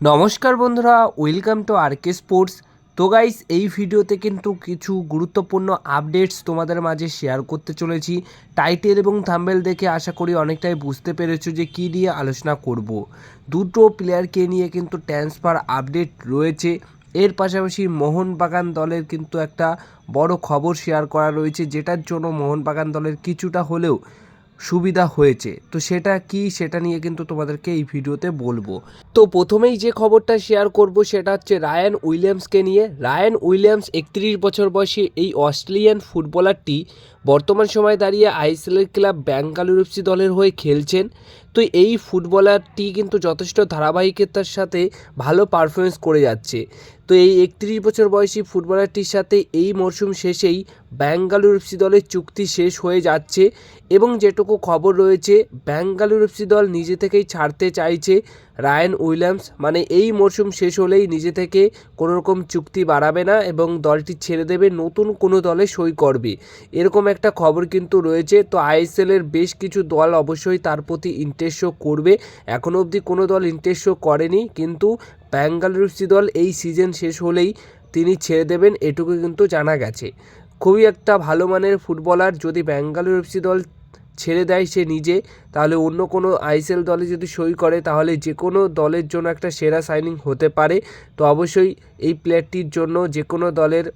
নমস্কার বন্ধুরা welcome to R K sports তো গাইস এই ভিডিওতে কিন্তু কিছু গুরুত্বপূর্ণ আপডেটস তোমাদের মাঝে শেয়ার করতে চলেছি। টাইটেল এবং থাম্বেল দেখে আশা করি অনেকটাই বুঝতে পেরেছ যে কী নিয়ে আলোচনা করব। দুটো প্লেয়ারকে নিয়ে কিন্তু ট্রান্সফার আপডেট রয়েছে। এর পাশাপাশি মোহনবাগান দলের কিন্তু একটা বড় খবর শেয়ার করা রয়েছে, যেটার জন্য মোহনবাগান দলের কিছুটা হলেও সুবিধা হয়েছে। তো সেটা কি সেটা নিয়ে কিন্তু তোমাদেরকে এই ভিডিওতে বলব। তো প্রথমেই যে খবরটা শেয়ার করব সেটা হচ্ছে রায়ান উইলিয়ামসকে নিয়ে। রায়ান উইলিয়ামস একত্রিশ বছর বয়সী এই অস্ট্রেলিয়ান ফুটবলারটি বর্তমান সময়ে দাঁড়িয়ে আইএসএলের ক্লাব ব্যাঙ্গালুরু এফসি দলের হয়ে খেলছেন। তো এই ফুটবলারটি কিন্তু যথেষ্ট ধারাবাহিকতার সাথে ভালো পারফরমেন্স করে যাচ্ছে। তো এই একত্রিশ বছর বয়সী ফুটবলারটির সাথে এই মরশুম শেষেই ব্যাঙ্গালুরু এফসি দলের চুক্তি শেষ হয়ে যাচ্ছে এবং যেটুকু খবর রয়েছে, ব্যাঙ্গালুরু এফসি দল নিজে থেকেই ছাড়তে চাইছে রায়ান উইলিয়ামস মানে এই মরশুম শেষ হলেই নিজে থেকে কোনো রকম চুক্তি বাড়াবে না এবং দলটি ছেড়ে দেবে নতুন কোনো দলে সই করবে। এরকম একটা খবর কিন্তু রয়েছে। তো আইএসএলের বেশ কিছু দল অবশ্যই তার প্রতি ইন্টারেস্ট শো করবে। এখনও অবধি কোনো দল ইন্টারেস্ট শো করেনি, কিন্তু ব্যাঙ্গালুরু দল এই সিজন শেষ হলেই তিনি ছেড়ে দেবেন, এটুকু কিন্তু জানা গেছে। খুবই একটা ভালো মানের ফুটবলার যদি ব্যাঙ্গালুরু এফসি দল ছেড়ে দেয় সে নিজে, তাহলে অন্য কোনো আইএসএল দলে যদি সই করে, তাহলে যে কোনো দলের জন্য একটা সেরা সাইনিং হতে পারে। তো অবশ্যই এই প্লেয়ারটির জন্য যে কোনো দলের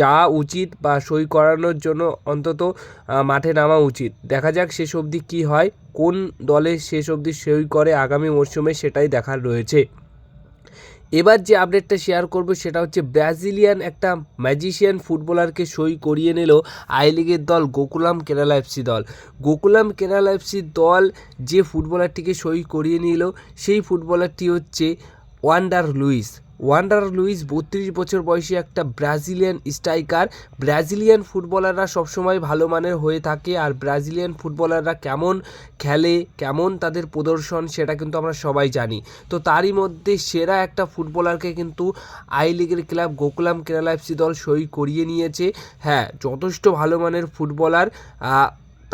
যা উচিত বা সই করানোর জন্য অন্তত মাঠে নামা উচিত। দেখা যাক শেষ অবধি কী হয়, কোন দলে শেষ অবধি সই করে আগামী মরশুমে সেটাই দেখার রয়েছে। এবার যে আপডেটটা শেয়ার করব সেটা হচ্ছে ব্রাজিলিয়ান একটা ম্যাজিশিয়ান ফুটবলারকে সই করিয়ে নিল আই লিগের দল গোকুলাম কেরালা এফসি দল। গোকুলাম কেরালা এফসি দল যে ফুটবলারটিকে সই করিয়ে নিল, সেই ফুটবলারটি হচ্ছে ওয়ান্ডার লুইস ওয়ান্ডার লুইস বত্রিশ বছর বয়সী একটা ব্রাজিলিয়ান স্ট্রাইকার। ব্রাজিলিয়ান ফুটবলাররা সবসময় ভালো মানের হয়ে থাকে আর ব্রাজিলিয়ান ফুটবলাররা কেমন খেলে, কেমন তাদের প্রদর্শন সেটা কিন্তু আমরা সবাই জানি। তো তারই মধ্যে সেরা একটা ফুটবলারকে কিন্তু আই লিগের ক্লাব গোকুলাম কেরালা এফসি দল সই করিয়ে নিয়েছে। হ্যাঁ যথেষ্ট ভালো মানের ফুটবলার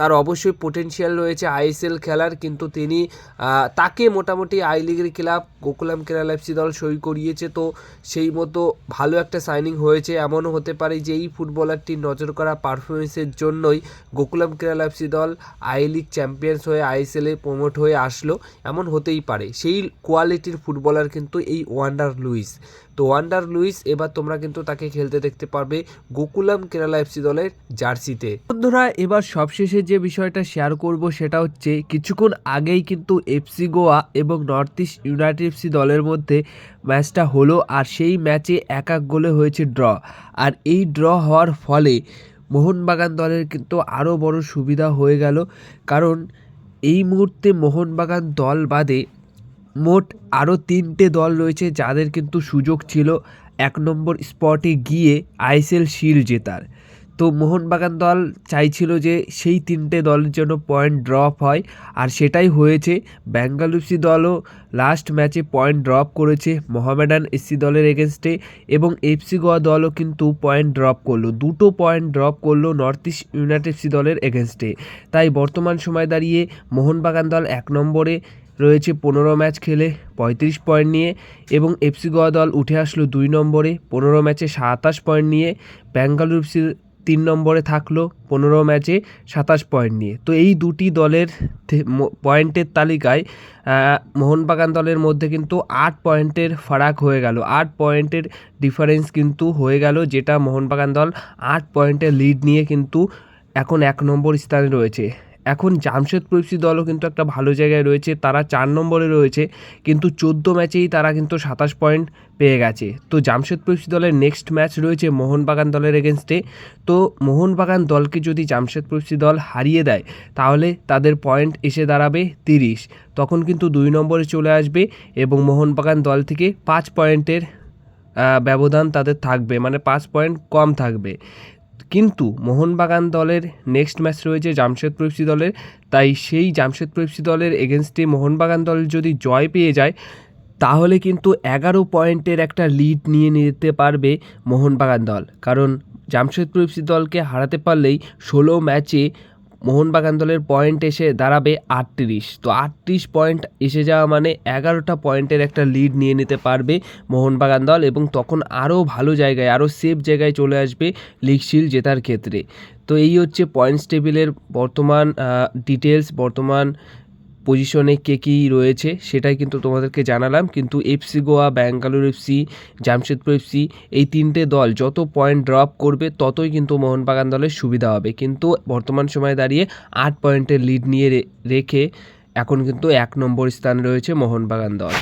তার অবশ্যই পোটেনশিয়াল রয়েছে আইএসএল খেলার, কিন্তু তিনি তাকে মোটামুটি আই লিগের ক্লাব গোকুলাম কেরালা এফসি দল সই করিয়েছে। তো সেই মতো ভালো একটা সাইনিং হয়েছে। এমনও হতে পারে যে এই ফুটবলারটির নজর করা পারফরমেন্সের জন্যই গোকুলাম কেরালা এফসি দল আই লিগ চ্যাম্পিয়ন্স হয়ে আইএসএলে প্রমোট হয়ে আসলো। এমন হতেই পারে। সেই কোয়ালিটির ফুটবলার কিন্তু এই ওয়ান্ডার লুইস তো ওয়ান্ডার লুইস এবার তোমরা কিন্তু তাকে খেলতে দেখতে পারবে গোকুলাম কেরালা এফসি দলের জার্সিতে। বন্ধুরা, এবার সবশেষে যে বিষয়টা শেয়ার করব সেটা হচ্ছে কিছুক্ষণ আগেই কিন্তু এফসি গোয়া এবং নর্থ ইস্ট ইউনাইটেড এফসি দলের মধ্যে ম্যাচটা হলো আর সেই ম্যাচে এক এক গোলে হয়েছে ড্র আর এই ড্র হওয়ার ফলে মোহনবাগান দলের কিন্তু আরও বড় সুবিধা হয়ে গেল। কারণ এই মুহূর্তে মোহনবাগান দল বাদে মোট আরও তিনটে দল রয়েছে যাদের কিন্তু সুযোগ ছিল এক নম্বর স্পটে গিয়ে আইএসএল শিল্ড জেতার। তো মোহনবাগান দল চাইছিল যে সেই তিনটে দলের জন্য পয়েন্ট ড্রপ হয় আর সেটাই হয়েছে। ব্যাঙ্গালুরুসি দলও লাস্ট ম্যাচে পয়েন্ট ড্রপ করেছে মোহামেডান এসসি দলের এগেনস্টে এবং এফসি গোয়া দলও কিন্তু পয়েন্ট ড্রপ করল। দুটো পয়েন্ট ড্রপ করল নর্থ ইস্ট ইউনাইটেড এফসি দলের এগেনস্টে। তাই বর্তমান সময় দাঁড়িয়ে মোহনবাগান দল এক নম্বরে রয়েছে পনেরো ম্যাচ খেলে পঁয়ত্রিশ পয়েন্ট নিয়ে এবং এফসি গোয়া দল উঠে আসলো দুই নম্বরে। পনেরো ম্যাচে সাতাশ পয়েন্ট নিয়ে ব্যাঙ্গালুরু এফসি তিন নম্বরে থাকল। পনেরো ম্যাচে সাতাশ পয়েন্ট নিয়ে। তো এই দুটি দলের পয়েন্টের তালিকায় মোহনবাগান দলের মধ্যে কিন্তু আট পয়েন্টের ফারাক হয়ে গেল। আট পয়েন্টের ডিফারেন্স কিন্তু হয়ে গেল, যেটা মোহনবাগান দল আট পয়েন্টের লিড নিয়ে কিন্তু এখন এক নম্বর স্থানে রয়েছে। এখন জামশেদপুর এফসি দলও কিন্তু একটা ভালো জায়গায় রয়েছে, তারা চার নম্বরে রয়েছে, কিন্তু চোদ্দ ম্যাচেই তারা কিন্তু সাতাশ পয়েন্ট পেয়ে গেছে। তো জামশেদপুর এফসি দলের নেক্সট ম্যাচ রয়েছে মোহনবাগান দলের এগেনস্টে। তো মোহনবাগান দলকে যদি জামশেদপুর এফসি দল হারিয়ে দেয়, তাহলে তাদের পয়েন্ট এসে দাঁড়াবে তিরিশ। তখন কিন্তু দুই নম্বরে চলে আসবে এবং মোহনবাগান দল থেকে পাঁচ পয়েন্টের ব্যবধান তাদের থাকবে মানে পাঁচ পয়েন্ট কম থাকবে। কিন্তু মোহনবাগান দলের নেক্সট ম্যাচ রয়েছে জামশেদপুর এফসি দলের। তাই সেই জামশেদপুর এফসি দলের এগেনস্টে মোহনবাগান দল যদি জয় পেয়ে যায়, তাহলে কিন্তু এগারো পয়েন্টের একটা লিড নিয়ে নিতে পারবে মোহনবাগান দল। কারণ জামশেদপুর এফসি দলকে হারাতে পারলেই ষোলো ম্যাচে মোহনবাগান দলের পয়েন্ট এসে দাঁড়াবে আটত্রিশ। তো আটত্রিশ পয়েন্ট এসে যাওয়া মানে এগারোটা পয়েন্টের একটা লিড নিয়ে নিতে পারবে মোহনবাগান দল এবং তখন আরও ভালো জায়গায়, আরও সেফ জায়গায় চলে আসবে লিগ শিল জেতার ক্ষেত্রে। তো এই হচ্ছে পয়েন্টস টেবিলের বর্তমান ডিটেলস বর্তমান পজিশনে কে কী রয়েছে, সেটাই কিন্তু তোমাদেরকে জানালাম। কিন্তু FC Goa Bangalore FC Jamshedpur FC এই তিনটে দল যত পয়েন্ট ড্রপ করবে, ততই কিন্তু মোহনবাগান দলের সুবিধা হবে। কিন্তু বর্তমান সময়ে দাঁড়িয়ে আট পয়েন্টের লিড নিয়ে রেখে এখন কিন্তু এক নম্বর স্থানে রয়েছে মোহনবাগান দল।